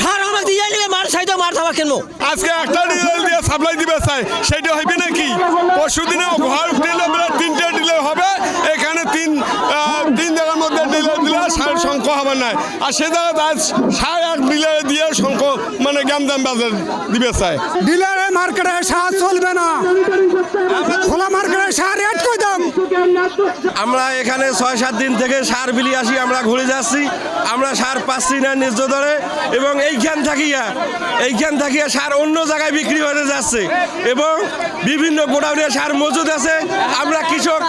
সার আমাকে দিয়ে নিবে মার সাইডে মার খাবার কেন আজকে একটা ডিলার দিয়ে সাপ্লাই দিবে চাই সেটা হইবে নাকি? পরশু দিনে ঘর দিলে বেলা তিনটে ডিলার হবে এখানে তিন আহ, তিন জায়গার মধ্যে ডিলার দিলে সার সংখ্যা হবে না। আর সে জায়গায় আজ সার এক ডিলার দিয়ে সংখ্য মানে গ্যামদাম বাজার দিবে চাই। ডিলারে মার্কেটে সার চলবে না। খোলা মার্কেটে সার আমরা এখানে ছয়, সাত দিন থেকে সার বিলি আসি, আমরা ঘুরে যাচ্ছি, আমরা সার পাচ্ছি না ন্যায্য দরে, এবং এইখান থাকিয়া এইখান থাকিয়া সার অন্য জায়গায় বিক্রি হতে যাচ্ছে, এবং বিভিন্ন গোডাউনে সার মজুদ আছে, আমরা কৃষক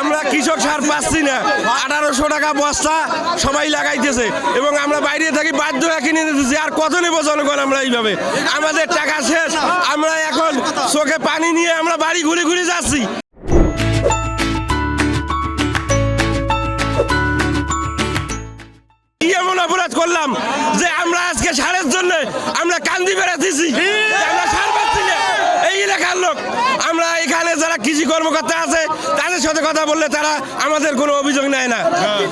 আমরা কৃষক সার পাচ্ছি না। আঠারোশো টাকা বস্তা সবাই লাগাইতেছে, এবং আমরা বাইরে থাকি বাধ্য কিনে নিতেছি আর কত নেব জনগণ আমরা এইভাবে? আমাদের টাকা শেষ, আমরা এখন চোখে পানি নিয়ে আমরা বাড়ি ঘুরে ঘুরে আমরা কান্দি বেড়াতেছি। আমরা সার পাচ্ছি না। এই এলাকার লোক। আমরা এখানে যারা কৃষি কর্মকর্তা আছে তাদের সাথে কথা বললে তারা আমাদের কোনো অভিযোগ নেয় না।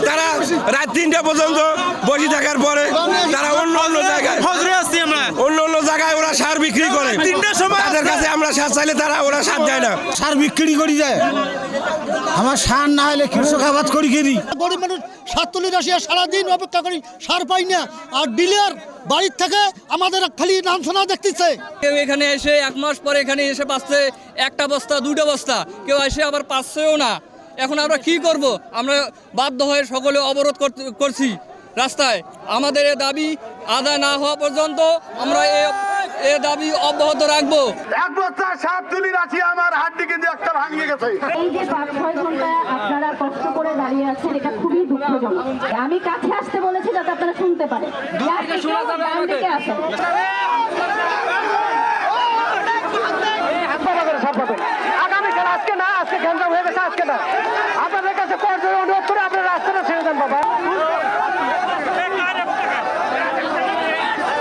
তারা রাত তিনটা পর্যন্ত বসে থাকার পরে তারা অন্য অন্য জায়গায় অন্য অন্য জায়গায় ওরা সার বিক্রি করে। তাদের কাছে আমরা সার চাইলে তারা ওরা সার দেয় না। সার বিক্রি করি যায়। আমার সার না হলে কৃষক আবাদ করি কেদি গরিব মানুষ সাতচল্লিশ আসি সারাদিন অপেক্ষা করি সার পাই না। আর ডিলার বাড়ির থেকে আমাদের খালি নাম শোনা দেখতেছে। কেউ এখানে এসে এক মাস পরে এখানে এসে পাচ্ছে একটা বস্তা দুটো বস্তা। কেউ এসে আবার পাচ্ছেও না। এখন আমরা কি করব? আমরা বাধ্য হয়ে সকলে অবরোধ করছি রাস্তায়। আমাদের দাবি আদায় না হওয়া পর্যন্ত আমরা এ এ দাবি অব্যাহত রাখব। এক বস্তা সাপ তুলি রাখি আমার হাড্ডি কিন্তু একটা ভাঙিয়ে গেছে। এই যে পাঁচ ছয় ঘণ্টা আপনারা কষ্ট করে দাঁড়িয়ে আছেন এটা খুবই দুঃখজনক। আমি কাছে আসতে বলেছি যাতে আপনারা শুনতে পারেন। আসেন। আগামীকাল আজকে না আজকে ঘণ্টা হয়ে গেছে আজকে না। আপনাদের কাছে অনুরোধ